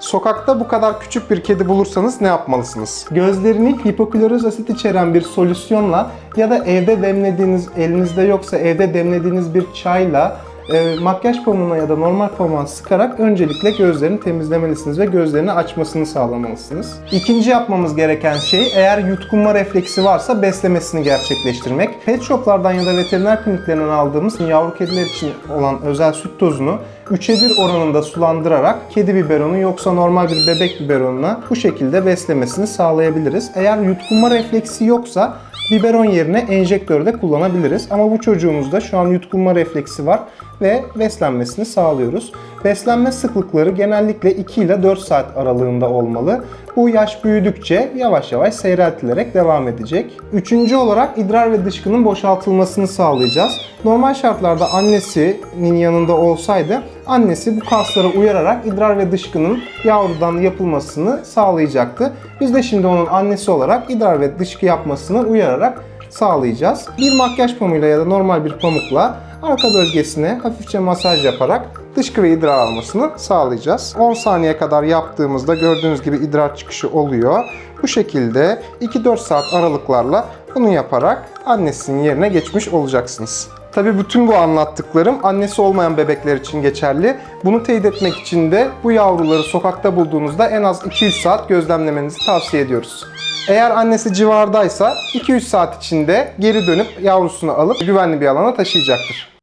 Sokakta bu kadar küçük bir kedi bulursanız ne yapmalısınız? Gözlerini hipokloroz asit içeren bir solüsyonla ya da evde demlediğiniz, elinizde yoksa evde demlediğiniz bir çayla e, makyaj pamuğuna ya da normal pamuğa sıkarak öncelikle gözlerini temizlemelisiniz ve gözlerini açmasını sağlamalısınız. İkinci yapmamız gereken şey eğer yutkunma refleksi varsa beslemesini gerçekleştirmek. Pet shoplardan ya da veteriner kliniklerinden aldığımız yavru kediler için olan özel süt tozunu 3'e 1 oranında sulandırarak kedi biberonu yoksa normal bir bebek biberonuna bu şekilde beslemesini sağlayabiliriz. Eğer yutkunma refleksi yoksa biberon yerine enjektörü de kullanabiliriz. Ama bu çocuğumuzda şu an yutkunma refleksi var ve beslenmesini sağlıyoruz. Beslenme sıklıkları genellikle 2 ile 4 saat aralığında olmalı. Bu yaş büyüdükçe yavaş yavaş seyreltilerek devam edecek. Üçüncü olarak idrar ve dışkının boşaltılmasını sağlayacağız. Normal şartlarda annesinin yanında olsaydı annesi bu kaslara uyararak idrar ve dışkının yavrudan yapılmasını sağlayacaktı. Biz de şimdi onun annesi olarak idrar ve dışkı yapmasını uyararak sağlayacağız. Bir makyaj pamuğuyla ya da normal bir pamukla arka bölgesine hafifçe masaj yaparak dışkı ve idrar almasını sağlayacağız. 10 saniye kadar yaptığımızda gördüğünüz gibi idrar çıkışı oluyor. Bu şekilde 2-4 saat aralıklarla bunu yaparak annesinin yerine geçmiş olacaksınız. Tabii bütün bu anlattıklarım annesi olmayan bebekler için geçerli. Bunu teyit etmek için de bu yavruları sokakta bulduğunuzda en az 2-3 saat gözlemlemenizi tavsiye ediyoruz. Eğer annesi civardaysa 2-3 saat içinde geri dönüp yavrusunu alıp güvenli bir alana taşıyacaktır.